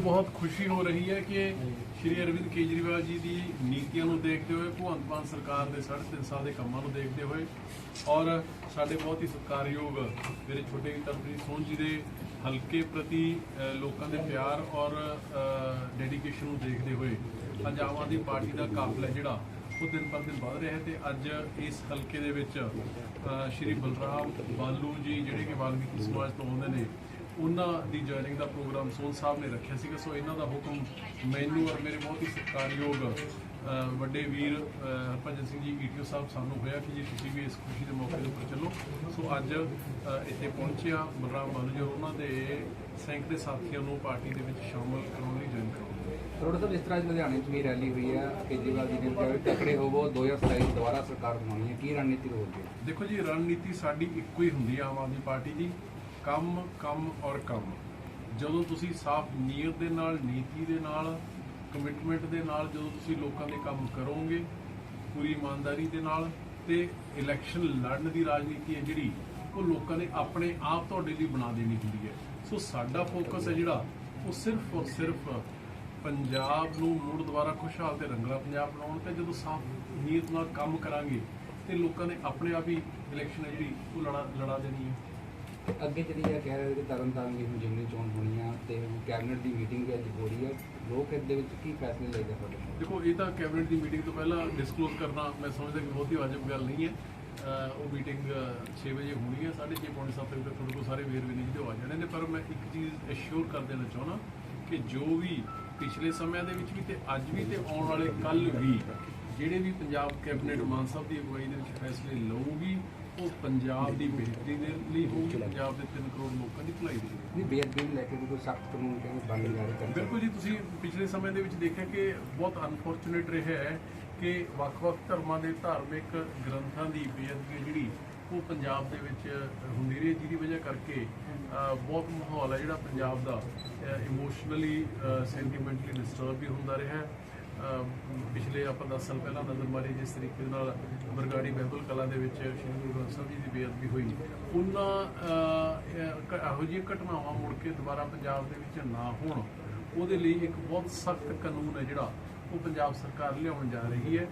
ਬਹੁਤ ਖੁਸ਼ੀ ਹੋ ਰਹੀ ਹੈ ਕਿ ਸ਼੍ਰੀ ਅਰਵਿੰਦ ਕੇਜਰੀਵਾਲ ਜੀ ਦੀ ਨੀਤੀਆਂ ਨੂੰ ਦੇਖਦੇ ਹੋਏ, ਭਗਵੰਤ ਮਾਨ ਸਰਕਾਰ ਦੇ 3.5 ਸਾਲ ਦੇ ਕੰਮਾਂ ਨੂੰ ਦੇਖਦੇ ਹੋਏ ਔਰ ਸਾਡੇ ਬਹੁਤ ਹੀ ਸਤਿਕਾਰਯੋਗ ਮੇਰੇ ਛੋਟੇ ਤਰਪ੍ਰੀਤ ਸੋਨ ਜੀ ਦੇ ਹਲਕੇ ਪ੍ਰਤੀ ਲੋਕਾਂ ਦੇ ਪਿਆਰ ਔਰ ਡੈਡੀਕੇਸ਼ਨ ਨੂੰ ਦੇਖਦੇ ਹੋਏ ਅੱਜ ਆਮ ਆਦਮੀ ਪਾਰਟੀ ਦਾ ਕਾਫਲਾ ਜਿਹੜਾ ਉਹ ਦਿਨ ਪਰ ਦਿਨ ਵਧ ਰਿਹਾ ਹੈ ਤੇ ਅੱਜ ਇਸ ਹਲਕੇ ਦੇ ਵਿੱਚ ਸ਼੍ਰੀ ਬਲਰਾਮ ਬਾਲੂ ਜੀ ਜਿਹੜੇ ਕਿ ਵਾਲਮੀਕੀ ਸਮਾਜ ਤੋਂ ਆਉਂਦੇ ਨੇ ਉਹਨਾਂ ਦੀ ਜੁਆਇਨਿੰਗ ਦਾ ਪ੍ਰੋਗਰਾਮ ਸੋਨ ਸਾਹਿਬ ਨੇ ਰੱਖਿਆ ਸੀਗਾ ਸੋ ਇਹਨਾਂ ਦਾ ਹੁਕਮ ਮੈਨੂੰ ਔਰ ਮੇਰੇ ਬਹੁਤ ਹੀ ਸਤਿਕਾਰਯੋਗ ਵੱਡੇ ਵੀਰ ਅ, ਹਰਭਜਨ ਸਿੰਘ ਜੀ ਈਟੀਓ ਸਾਹਿਬ ਸਾਨੂੰ ਹੋਇਆ ਕਿ ਜੀ ਤੁਸੀਂ ਵੀ ਇਸ ਖੁਸ਼ੀ ਦੇ ਮੌਕੇ ਦੇ ਉੱਪਰ ਚੱਲੋ। ਸੋ ਅੱਜ ਇੱਥੇ ਪਹੁੰਚਿਆ ਬਲਰਾਮ ਬਾਲੂ ਜੀ ਉਹਨਾਂ ਦੇ ਸੈਂਕੜੇ ਸਾਥੀਆਂ ਨੂੰ ਪਾਰਟੀ ਦੇ ਵਿੱਚ ਸ਼ਾਮਲ ਕਰਾਉਣ ਲਈ ਜੁਆਇਨ ਕਰਾਉਣਾ ਥੋੜਾ ਸਾਹਿਬ ਜਿਸ ਤਰ੍ਹਾਂ ਲੁਧਿਆਣੇ 'ਚ ਵੀ ਰੈਲੀ ਹੋਈ ਹੈ ਕੇਜਰੀਵਾਲ ਜੀ ਨੇ ਕਿਹਾ ਤਕੜੇ ਹੋਵੋ 2027 ਚ ਦੁਬਾਰਾ ਸਰਕਾਰ ਬਣਾਉਣੀ ਹੈ ਕੀ ਰਣਨੀਤੀ ਰਹੂਗੀ ਦੇਖੋ ਜੀ ਰਣਨੀਤੀ ਸਾਡੀ ਇੱਕੋ ਹੀ ਹੁੰਦੀ ਹੈ ਆਮ ਆਦਮੀ ਪਾਰਟੀ ਦੀ। ਕੰਮ ਕੰਮ ਔਰ ਕੰਮ। ਜਦੋਂ ਤੁਸੀਂ ਸਾਫ਼ ਨੀਅਤ ਦੇ ਨਾਲ, ਨੀਤੀ ਦੇ ਨਾਲ ਕਮਿਟਮੈਂਟ ਦੇ ਨਾਲ ਜਦੋਂ ਤੁਸੀਂ ਲੋਕਾਂ ਦੇ ਕੰਮ ਕਰੋਗੇ, ਪੂਰੀ ਇਮਾਨਦਾਰੀ ਦੇ ਨਾਲ ਤੇ ਇਲੈਕਸ਼ਨ ਲੜਨ ਦੀ ਰਾਜਨੀਤੀ ਹੈ ਜਿਹੜੀ, ਉਹ ਲੋਕਾਂ ਨੇ ਆਪਣੇ ਆਪ ਤੁਹਾਡੇ ਲਈ ਬਣਾ ਦੇਣੀ ਹੁੰਦੀ ਹੈ। ਸੋ ਸਾਡਾ ਫੋਕਸ ਹੈ ਜਿਹੜਾ, ਉਹ ਸਿਰਫ ਔਰ ਸਿਰਫ ਪੰਜਾਬ ਨੂੰ ਮੁੜ ਦੁਬਾਰਾ ਖੁਸ਼ਹਾਲ ਤੇ ਰੰਗਲਾ ਪੰਜਾਬ ਬਣਾਉਣ ਤੇ ਜਦੋਂ ਸਾਫ਼ ਨੀਅਤ ਨਾਲ ਕੰਮ ਕਰਾਂਗੇ, ਤੇ ਲੋਕਾਂ ਨੇ ਆਪਣੇ ਆਪ ਹੀ ਇਲੈਕਸ਼ਨ ਹੈ ਜਿਹੜੀ, ਉਹ ਲੜਾ ਲੜਾ ਦੇਣੀ ਹੈ। ਅੱਗੇ ਜਿਹੜੀ ਇਹ ਕਹਿ ਰਹੇ ਕਿ ਤਰਨਤਾਰਨ ਦੀ ਹੁਣ ਜਿਮਨੀ ਚੋਣ ਹੋਣੀ ਆ ਤੇ ਕੈਬਨਿਟ ਦੀ ਮੀਟਿੰਗ ਅੱਜ ਹੋ ਰਹੀ ਹੈ ਲੋਕ ਇਹਦੇ ਵਿੱਚ ਕੀ ਫੈਸਲੇ ਲਏਗਾ ਤੁਹਾਡੇ ਕੋਲ? ਦੇਖੋ, ਇਹ ਤਾਂ ਕੈਬਨਿਟ ਦੀ ਮੀਟਿੰਗ ਤੋਂ ਪਹਿਲਾਂ ਡਿਸਕਲੋਜ਼ ਕਰਨਾ ਮੈਂ ਸਮਝਦਾ ਕਿ ਬਹੁਤ ਹੀ ਵਾਜਬ ਗੱਲ ਨਹੀਂ ਹੈ। ਉਹ ਮੀਟਿੰਗ 6 ਵਜੇ ਹੋਣੀ ਹੈ 6:30 ਪੌਣੇ 7 ਵਜੇ ਤੱਕ ਤੁਹਾਡੇ ਕੋਲ ਸਾਰੇ ਵੇਰਵੇ ਨੇ ਜਿਹੜੇ ਉਹ ਆ ਜਾਣੇ ਨੇ। ਪਰ ਮੈਂ ਇੱਕ ਚੀਜ਼ ਅਸ਼ੋਰ ਕਰ ਦੇਣਾ ਚਾਹੁੰਦਾ ਕਿ ਜੋ ਵੀ ਪਿਛਲੇ ਸਮਿਆਂ ਦੇ ਵਿੱਚ ਵੀ ਤੇ ਅੱਜ ਵੀ ਤੇ ਆਉਣ ਵਾਲੇ ਕੱਲ ਵੀ, ਜਿਹੜੇ ਵੀ ਪੰਜਾਬ ਕੈਬਨਿਟ ਮਾਨ ਸਾਹਿਬ ਦੀ ਅਗਵਾਈ ਦੇ ਵਿੱਚ ਫੈਸਲੇ ਲਊਗੀ ਉਹ ਪੰਜਾਬ ਦੀ ਬਿਹਤਰੀ ਦੇ ਲਈ ਹੋਊਗੀ ਪੰਜਾਬ ਦੇ 3 ਕਰੋੜ ਲੋਕਾਂ ਦੀ ਭਲਾਈ ਦੇ ਲਈ। ਨਹੀਂ ਬੇਅਦਬੀ ਨੂੰ ਲੈ ਕੇ ਵੀ ਕੋਈ ਸਖਤ ਕਾਨੂੰਨ ਕਹਿੰਦੇ ਬਣਨ ਜਾਰੀ ਕਰ ਬਿਲਕੁਲ ਜੀ ਤੁਸੀਂ ਪਿਛਲੇ ਸਮੇਂ ਦੇ ਵਿੱਚ ਦੇਖਿਆ ਕਿ ਬਹੁਤ ਅਨਫੋਰਚੂਨੇਟ ਰਿਹਾ ਹੈ ਕਿ ਵੱਖ-ਵੱਖ ਧਰਮਾਂ ਦੇ ਧਾਰਮਿਕ ਗ੍ਰੰਥਾਂ ਦੀ ਬੇਅਦਬੀ ਜਿਹੜੀ ਉਹ ਪੰਜਾਬ ਦੇ ਵਿੱਚ ਹੁੰਦੀ ਰਹੀ ਜਿਹਦੀ ਵਜ੍ਹਾ ਕਰਕੇ ਬਹੁਤ ਮਾਹੌਲ ਹੈ ਜਿਹੜਾ ਪੰਜਾਬ ਦਾ ਇਮੋਸ਼ਨਲੀ ਸੈਂਟੀਮੈਂਟਲੀ ਡਿਸਟਰਬ ਵੀ ਹੁੰਦਾ ਰਿਹਾ ਹੈ। ਪਿਛਲੇ ਆਪਾਂ 10 ਸਾਲ ਪਹਿਲਾਂ ਨਜ਼ਰ ਮਾਰੀ ਜਿਸ ਤਰੀਕੇ ਦੇ ਨਾਲ ਬਰਗਾੜੀ ਬਹਿਬਲ ਕਲਾ ਦੇ ਵਿੱਚ ਸ਼੍ਰੀ ਗੁਰੂ ਗ੍ਰੰਥ ਸਾਹਿਬ ਜੀ ਦੀ ਬੇਅਦਬੀ ਹੋਈ, ਉਹਨਾਂ ਇਹੋ ਜਿਹੀਆਂ ਘਟਨਾਵਾਂ ਮੁੜ ਕੇ ਦੁਬਾਰਾ ਪੰਜਾਬ ਦੇ ਵਿੱਚ ਨਾ ਹੋਣ, ਉਹਦੇ ਲਈ ਇੱਕ ਬਹੁਤ ਸਖਤ ਕਾਨੂੰਨ ਹੈ ਜਿਹੜਾ ਉਹ ਪੰਜਾਬ ਸਰਕਾਰ ਲਿਆਉਣ ਜਾ ਰਹੀ ਹੈ।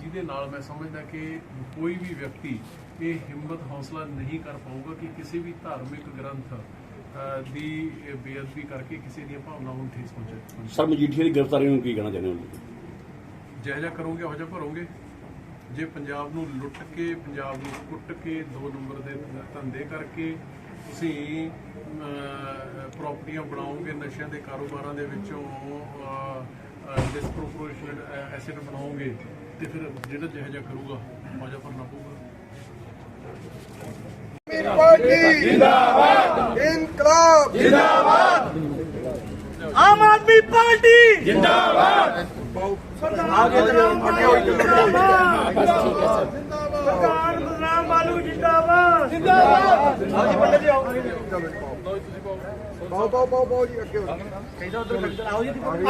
ਜਿਹਦੇ ਨਾਲ ਮੈਂ ਸਮਝਦਾ ਕਿ ਕੋਈ ਵੀ ਵਿਅਕਤੀ ਇਹ ਹਿੰਮਤ ਹੌਸਲਾ ਨਹੀਂ ਕਰ ਪਾਊਗਾ ਕਿ ਕਿਸੇ ਵੀ ਧਾਰਮਿਕ ਗ੍ਰੰਥ ਦੀ ਬੇਅਦਬੀ ਕਰਕੇ ਕਿਸੇ ਦੀਆਂ ਭਾਵਨਾਵਾਂ ਨੂੰ ਠੇਸ ਪਹੁੰਚੇ ਸਰ ਮਜੀਠੀਆ ਦੀ ਗ੍ਰਿਫਤਾਰੀ ਨੂੰ ਕੀ ਕਹਿਣਾ ਚਾਹੁੰਦੇ ਹੋ? ਜਿਹੋ ਜਿਹਾ ਕਰੋਗੇ ਉਹ ਜਿਹਾ ਭਰੋਗੇ? ਜੇ ਪੰਜਾਬ ਨੂੰ ਲੁੱਟ ਕੇ ਪੰਜਾਬ ਨੂੰ ਕੁੱਟ ਕੇ ਦੋ ਨੰਬਰ ਦੇ ਧੰਦੇ ਕਰਕੇ ਤੁਸੀਂ ਪ੍ਰਾਪਰਟੀਆਂ ਬਣਾਓਗੇ ਨਸ਼ਿਆਂ ਦੇ ਕਾਰੋਬਾਰਾਂ ਦੇ ਵਿੱਚੋਂ ਡਿਸਪ੍ਰੋਪੋਰਸ਼ਨਲ ਐਸੈਟ ਬਣਾਓਗੇ ਤੇ ਫਿਰ ਜਿਹੜਾ ਜਿਹੋ ਜਿਹਾ ਕਰੂਗਾ ਉਹ ਜਿਹਾ ਭਰਨਾ ਪਊਗਾ। ਪਾਰਟੀ ਜਿੰਦਾਬਾਦ! ਇਨਕਲਾਬ ਆਮ ਆਦਮੀ ਪਾਰਟੀ ਜਿੰਦਾਬਾਦ ਸਰਕਾਰ ਬਦਨਾਮ ਬਾਲੂ ਜਿੰਦਾਬਾਦ ਜਿੰਦਾਬਾਦ ਹਾਂਜੀ ਪੰਡਤ ਜੀ ਆਓ ਬਾਓ ਬਾਓ ਬਾਓ ਬਾਓ ਜੀ ਅੱਗੇ ਵਧੋ।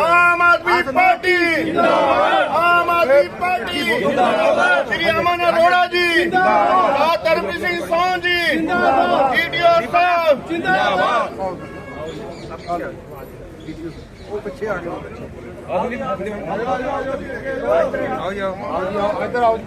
ਆਮ ਆਦਮੀ ਪਾਰਟੀ ਜਿੰਦਾਬਾਦ ਆਮ ਆਦਮੀ ਪਾਰਟੀ ਜਿੰਦਾਬਾਦ ਸ੍ਰੀ ਅਮਨ ਅਰੋੜਾ ਜੀ ਜਿੰਦਾਬਾਦ ਆ ਧਰਮਪ੍ਰੀਤ ਸਿੰਘ ਜੀ ਜਿੰਦਾਬਾਦ। ਈਡੀਓ ਸਾਹਿਬ ਜਿੰਦਾਬਾਦ। ਉਹ ਪਿੱਛੇ ਆ ਜਾਓ। ਆਓ ਜੀ ਆਓ।